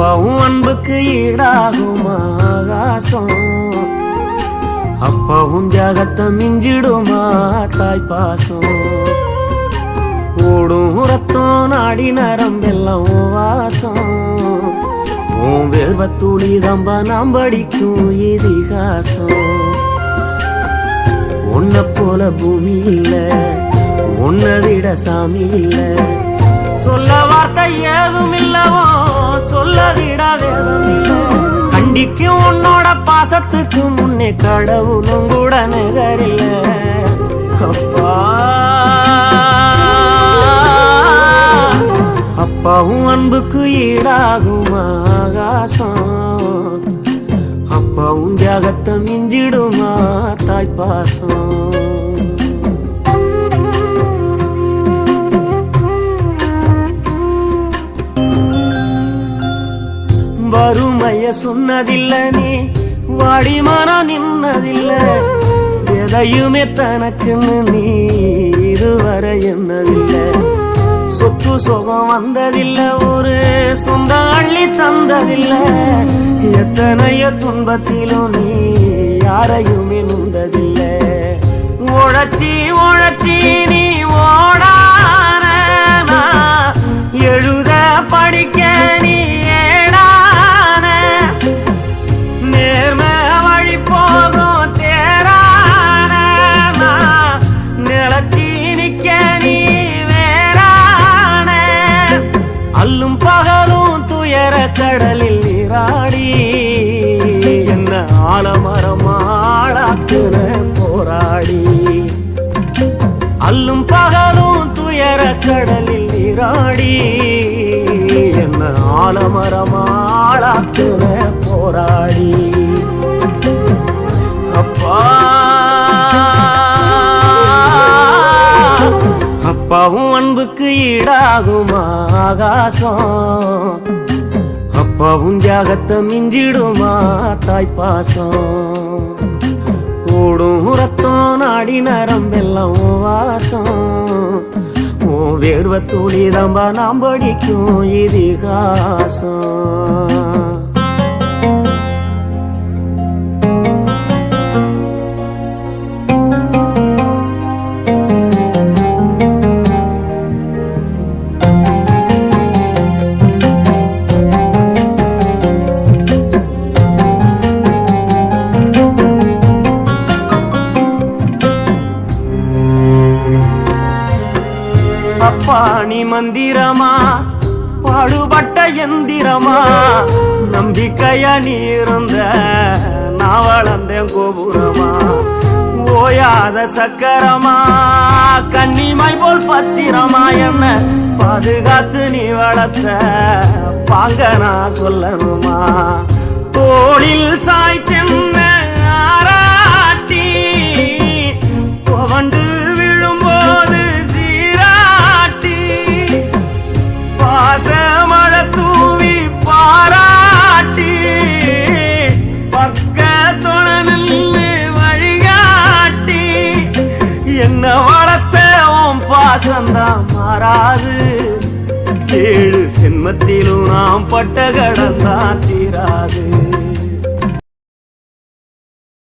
அப்பாவும் அன்புக்கு ஈடாகும் ஆகாசம். அப்பாவும் தியாகத்தை மிஞ்சிடுமா தாய் பாசம். ஓடும் ரத்தம் நாடி நரம்பெல்லாம் உன் வாசம். உன் வேர்வத்துளி தம்ப நாம் படிக்கும் இதிகாசம். உன்னை போல பூமி இல்லை உன்னை விட சாமி இல்லை. சொல்ல வார்த்தை ஏதும் இல்லவோ சொல்ல விட வேதம் இல்ல கண்டிக்கும் உன்னோட பாசத்துக்கு முன்னே கடவுளும் கூட நிகரில்ல. அப்பா. அப்பாவும் அன்புக்கு ஈடாகும் ஆகாசம். அப்பாவும் தியாகத்தை மிஞ்சிடுமா தாய்ப்பாசம் சொன்னதில்ல நீ. வாடி மனம் நின்னதில்ல. எதையுமே தனக்குன்னு நீ இதுவரை என்னவில்லை சொத்து சுகம் வந்ததில்ல ஒரு சொந்த அள்ளி தந்ததில்ல. எத்தனைய துன்பத்திலும் நீ யாரையுமே நுந்ததில்லை. உழச்சி உழச்சி நீ அல்லும் பகலும் துயர கடலில் நீராடி என்ன ஆலமரமாளாக்குற போராடி. அல்லும் பகலும் துயர கடலில் நீராடி என்ன ஆலமரமாளாக்குற போராடி. அப்பாவும் அன்புக்கு ஈடாகும் ஆகாசம். அப்பாவும் தியாகத்தை மிஞ்சிடுமா தாய்ப்பாசம். ஓடும் ரத்தம் நாடி நரம்பெல்லாம் உன் வாசம். ஓ வேர்வ துளி நாம் படிக்கும் இதிகாசம். பாணி மந்திரமா? பாடுபட்ட எந்திரமா? நம்பிக்கையா நீ இருந்த நான் வளர்ந்தேன் கோபுரமா? ஓயாத சக்கரமா? கண்ணிமாய் போல் பத்திரமா என்ன? பாதுகாத்து நீ வளர்த்த பாங்க நான் சொல்லணுமா? தோளில் பாசந்தான் மாறாது. ஏழு சென்மத்திலும் நாம் பட்ட கடந்தான் தீராது.